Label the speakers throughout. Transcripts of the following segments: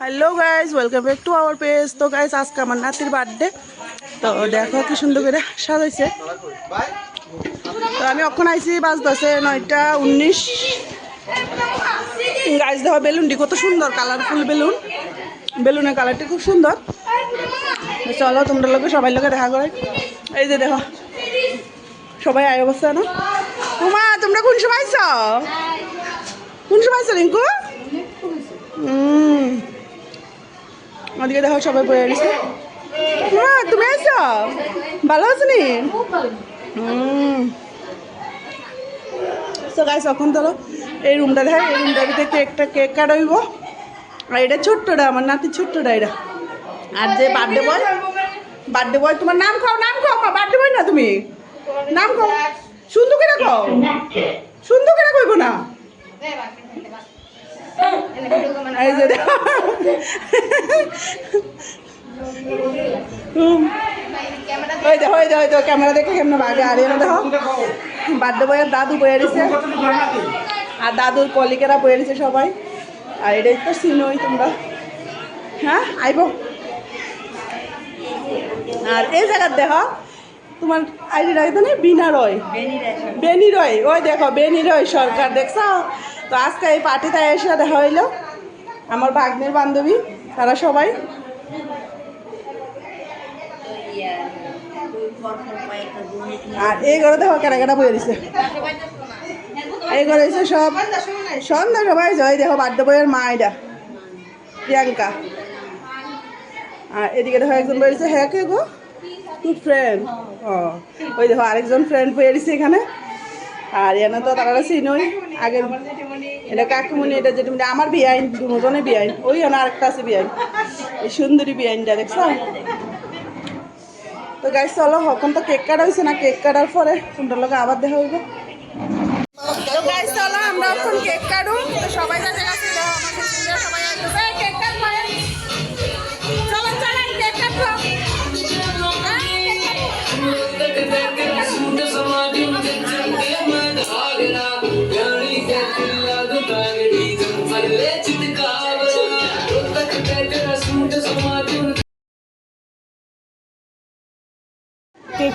Speaker 1: Hello guys welcome back to our page তো guys আজকে আমার নাতির বার্থডে তো, দেখো কি সুন্দর করে সাজাইছে। তো, আমি অখন আইছি বাজতেছে নয়টা উনিশ। গাইজ দেখো বেলুনটি কত সুন্দর কালারফুল বেলুন। বেলুনের কালারটি খুব সুন্দর। চলো, তোমরা লোকে সবাই লোকে দেখা করে। এই যে, দেখো, সবাই আয় অবস্থা, না? তোমা তোমরা কোন সময় আইছ? কোন সময় আইছ, রিঙ্কু? হুম ওদিকে দেখো সবাই বয়ে আসছে মা, তুমি আছো ভালো আছো নি? এখন ধরো এই রুমটা দেখ এই রুমটার ভিতরে কেকটা কেক কাটাইব। আর এটা ছোট্টটা, আমার নাতি ছোট্টটা এটা। আর যে বার্থডে বয় বার্থডে বয় তোমার নাম খাও নাম খাও বার্থডে বয় না তুমি? নাম খাও সুন্দর করে খাও সুন্দর করে কইব না এই যে। ওই দেখো ওই দেখো দেখো ক্যামেরা দেখে কেমন বাগে আর এনে দেখো বার্থডে বয়ের দাদু বয়ে দিছে আর দাদুর কলিকেরা বয়ে দিছে সবাই। আর এটাই তো সিনই তোমরা। হ্যাঁ আইব। আর এই জায়গার দেখো তোমার আইডি রাখতে নেই? বিনা রয় বেনি রয় ওই দেখো বেনি রয় সরকার দেখছ? তো আজকে এই পার্টিতে এসে দেখা হইল। আমার ভাগ্নের বান্ধবী, তারা সবাই। আর এই ঘরে দেখো কেনা কেনা দিছে। এই ঘরে এসে সব সন্ধ্যা সবাই জয় দেখো বার্থডে বইয়ের মা এটা, প্রিয়াঙ্কা। আর এদিকে দেখো একজন বলেছে হ্যাঁ কে গো? খুব ফ্রেন্ড ও, ওই দেখো আরেকজন ফ্রেন্ড বয়ে দিছে এখানে। আর এনে তো তারা চিনই। আগের এটা কাকুমনি এটা যেটা আমার বিয়াইন দুজনে বিয়াইন ওই না আরেকটা আছে বিয়াইন এই সুন্দরী বিয়াইনটা দেখছ? তো গাইস চলো, এখন তো কেক কাটা হয়েছে না কেক কাটার পরে সুন্দর লোক আবার দেখা হইব। তো গাইস চলো, আমরা এখন কেক কাটুন সবাই যাতে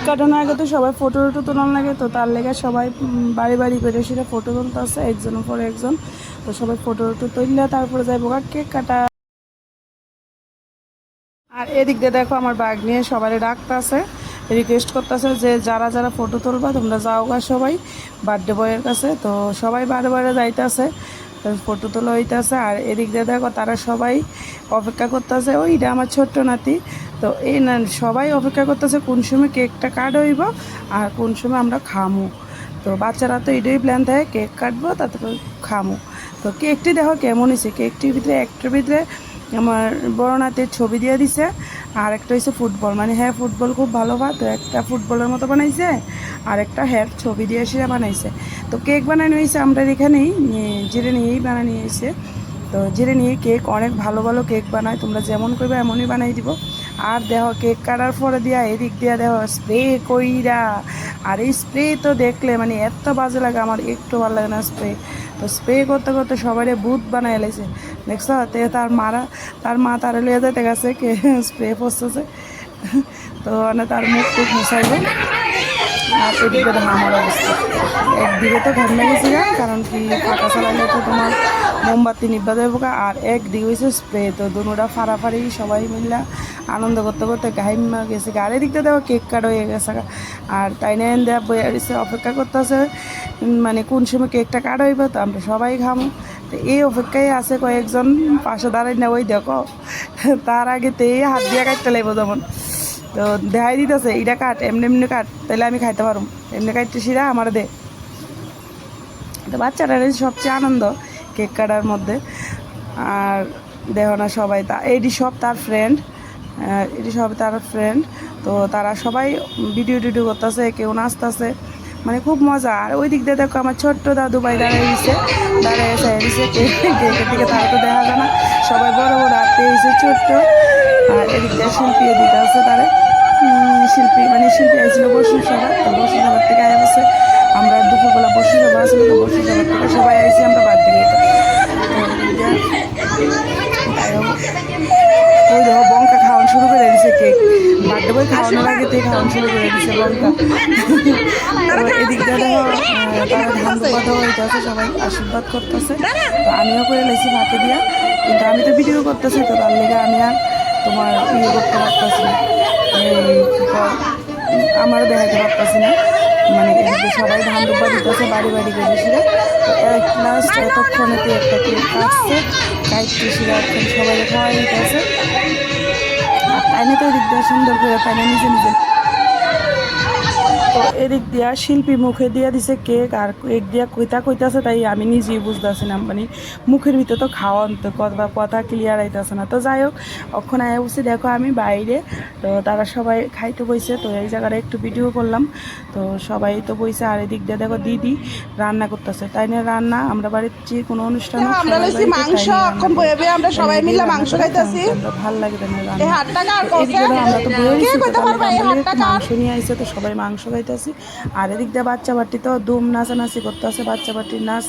Speaker 1: কাটানোর আগে তো সবাই ফটো টটো তোলার লাগে, তো তার লেগে সবাই বাড়ি বাড়ি করে সেটা ফটো তুলতে আছে একজনের পরে একজন। তো সবাই ফটো টটো তুললে তারপরে যাইব কেক কাটা। আর এদিক দিয়ে দেখো আমার ব্যাগ নিয়ে সবাই ডাকতেছে রিকোয়েস্ট করতেছে যে যারা যারা ফটো তুলবা তোমরা যাও গা সবাই বার্থডে বয়ের কাছে। তো সবাই বারে বারে যাইতেছে ফটো তোলা হইতেছে। আর এদিক দিয়ে দেখো তারা সবাই অপেক্ষা করতেছে ওইটা আমার ছোট্ট নাতি। তো এই না, সবাই অপেক্ষা করতেছে কোন সময় কেকটা কাট হইব আর কোন সময় আমরা খামু। তো বাচ্চারা তো এটাই প্ল্যান থাকে, কেক কাটবো, তারপরে খামু। তো কেকটি দেখো কেমন হয়েছে। কেকটির ভিতরে, একটার ভিতরে আমার বড় নাতের ছবি দিয়ে দিছে, আর একটা হচ্ছে ফুটবল। মানে হ্যাঁ ফুটবল খুব ভালো বা তো একটা ফুটবলের মতো বানাইছে, আর একটা হ্যাঁ ছবি দিয়ে সেটা বানাইছে। তো কেক বানানো হয়েছে, আমরা এখানেই জিরে নিয়েই বানানো হয়েছে। তো জিরে নিয়ে কেক অনেক ভালো ভালো কেক বানায়, তোমরা যেমন করবে, এমনই বানাই দিব। আর দেখো কেক কাটার পরে দিয়া এদিক দিয়া দেখো স্প্রে কইরা। আর এই স্প্রে তো দেখলে মানে এত বাজে লাগে, আমার একটু ভালো লাগে না স্প্রে তো স্প্রে করতে করতে সবাই বুথ বানাই লাইছে। দেখছ, তে তার মারা, তার মা তার লিয়ে যেতে গেছে, কে স্প্রে পড়তেছে তো মানে তার মুখ টুক মুছাইবে। আর এদিকে দেখো আমার অবস্থা। একদিকে তো ঘর গেছি গা, কারণ কি ফাঁকা চালাইলে তো তোমার মোমবাতি নিব্বা দেবো আর একদিকে হয়েছে স্প্রে তো দুটা ফাড়াফাড়ি সবাই মিললা আনন্দ করতে করতে গাইমা গেছে। গা। আর এদিকটা দেখো কেক কাট হয়ে গেছে। আর তাই না দেয়া বইয়া দিছে অপেক্ষা করতেছে মানে কোন সময় কেকটা কাট হইবে তো আমরা সবাই খামো। তো এই অপেক্ষায় আছে কয়েকজন, পাশে দাঁড়াই না, ওই দেখো। তার আগে তো এই হাত দিয়ে কাটতে লাগবো যেমন তো দেখাই দিতেছে এটা কাট, এমনি এমনি কাট, তাহলে আমি খাইতে পারব। এমনি কাটতে সিরা আমার দে। তো বাচ্চাটার সবচেয়ে আনন্দ কেক কাটার মধ্যে। আর দেখো না সবাই তা এটি সব তার ফ্রেন্ড এটি সব তার ফ্রেন্ড তো তারা সবাই ভিডিও টিডিও করতেছে, কেউ নাচতেছে। মানে খুব মজা। আর ওই দিক দিয়ে দেখো আমার ছোট্ট দাদু ভাই দাঁড়িয়ে দিছে দাঁড়িয়ে দিছে কেকের দিকে তারা তো দেখা যায় না। সবাই বড় বড় আর হয়েছে, ছোট্ট। আর এদিক দিয়ে শিল্পী দিতে আছে তারা। শিল্পী মানে শিল্পী আসছিল বসু সভা তো সভার থেকে আয়া গেছে। আমরা দুপুরবেলা বসু সভা আসলে, তো বসু সভার থেকে সবাই আইসি আমরা বাদ দিকে খাওয়ানো শুরু করে এদিকটা দেখো ধান হইতেছে সবাই আশীর্বাদ করতেছে। আমিও করে লেছি ভাতে দিয়া। কিন্তু আমি তো ভিডিও করতেছি তো তার লেগে আমি আর তোমার ইয়ে করতে পারতেছি আমারও দেখাতে পারতেছি না। মানে এদিকে সবাই ধান দুপা দিতেছে বাড়ি বাড়ি করে সেটা এক লাস্ট এতক্ষণে তো একটা কেক কাটছে। কাটছে সেটা এখন সবাই খাওয়াই দিতেছে। আর তাইনে তো এদিক দিয়ে সুন্দর করে তাইনে নিজে নিজে এদিক দিয়া শিল্পী মুখে দিয়া দিছে কেক আর কেক দিয়া কইতা কইতাছে তাই আমি নিজেই বুঝতেছি না মানে মুখের ভিতরে তো খাওয়ান তো কথা কথা ক্লিয়ার আইতাছে না। তো যাই হোক অক্ষণ আয়া বসে দেখো আমি বাইরে তো তারা সবাই খাইতে বইছে তো এই জায়গাটা একটু ভিডিও করলাম। তো সবাই তো বইছে আর এদিক দিয়ে দেখো দিদি রান্না করতেছে। তাই না রান্না? আমরা বাড়ির যে কোনো অনুষ্ঠান
Speaker 2: আমরা লইছি মাংস, এখন
Speaker 1: রান্না
Speaker 2: বয়ে বয়ে আমরা সবাই মিলে মাংস খাইতাছি।
Speaker 1: ভালো লাগে তাই না রান্না। আমরা তো? মাংস নিয়ে আইছে তো সবাই মাংস খাইতেছি আর এদিক দিয়ে বাচ্চা বাটি তো দুম নাচানাচি করতেছে বাচ্চা বাটির নাচ।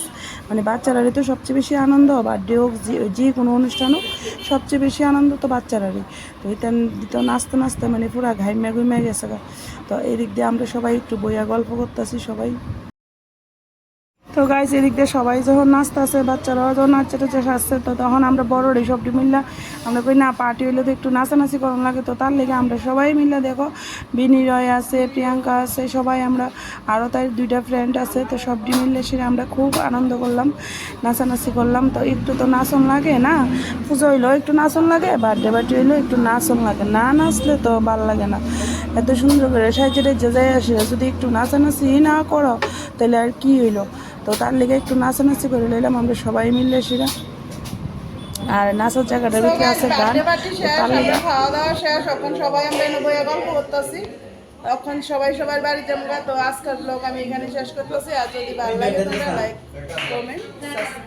Speaker 1: মানে বাচ্চারারই তো সবচেয়ে বেশি আনন্দ, বার্থডে হোক, যে কোনো অনুষ্ঠান হোক, সবচেয়ে বেশি আনন্দ তো বাচ্চারারই। তো এটা তো নাচতে নাচতে মানে পুরা ঘাইমা ঘুমিয়ে গেছে। তো এদিক দিয়ে আমরা সবাই একটু বইয়া গল্প করতেছি, সবাই। তো গাইজ এদিক দিয়ে সবাই যখন নাচতেছে, বাচ্চারাও যখন নাচতে টাচে আসছে তো তখন আমরা বড়রে সবটি মিললা আমরা কই, না পার্টি হইলে তো একটু নাচানাচি করানো লাগে। তো তার লেগে আমরা সবাই মিলে দেখো বিনিরয় আছে, প্রিয়াঙ্কা আছে, সবাই আমরা, আরও তার দুইটা ফ্রেন্ড আছে, তো সবটি মিললে সেটা আমরা খুব আনন্দ করলাম, নাচানাচি করলাম। তো একটু তো নাচন লাগে, না? পুজো হইলেও একটু নাচন লাগে বার্থডে পার্টি হইলেও একটু নাচন লাগে। না নাচলে তো ভালো লাগে না। এত সুন্দর করে সাইজে যে যাই আসে যদি একটু নাচানাচি না করো, তাহলে আর কি হইল? তো তার লেগে একটু নাচানাচি করে লইলাম আমরা সবাই মিললে সেটা। আর নাচার জায়গাটা ভিতরে আছে গান।
Speaker 2: খাওয়া দাওয়া শেষ এখন সবাই আমরা এনে বইয়া গল্প করতেছি। এখন সবাই সবার বাড়িতে আমরা তো আজকের ব্লগ আমি এখানে শেষ করতেছি আর যদি ভালো লাগে লাইক কমেন্ট সাবস্ক্রাইব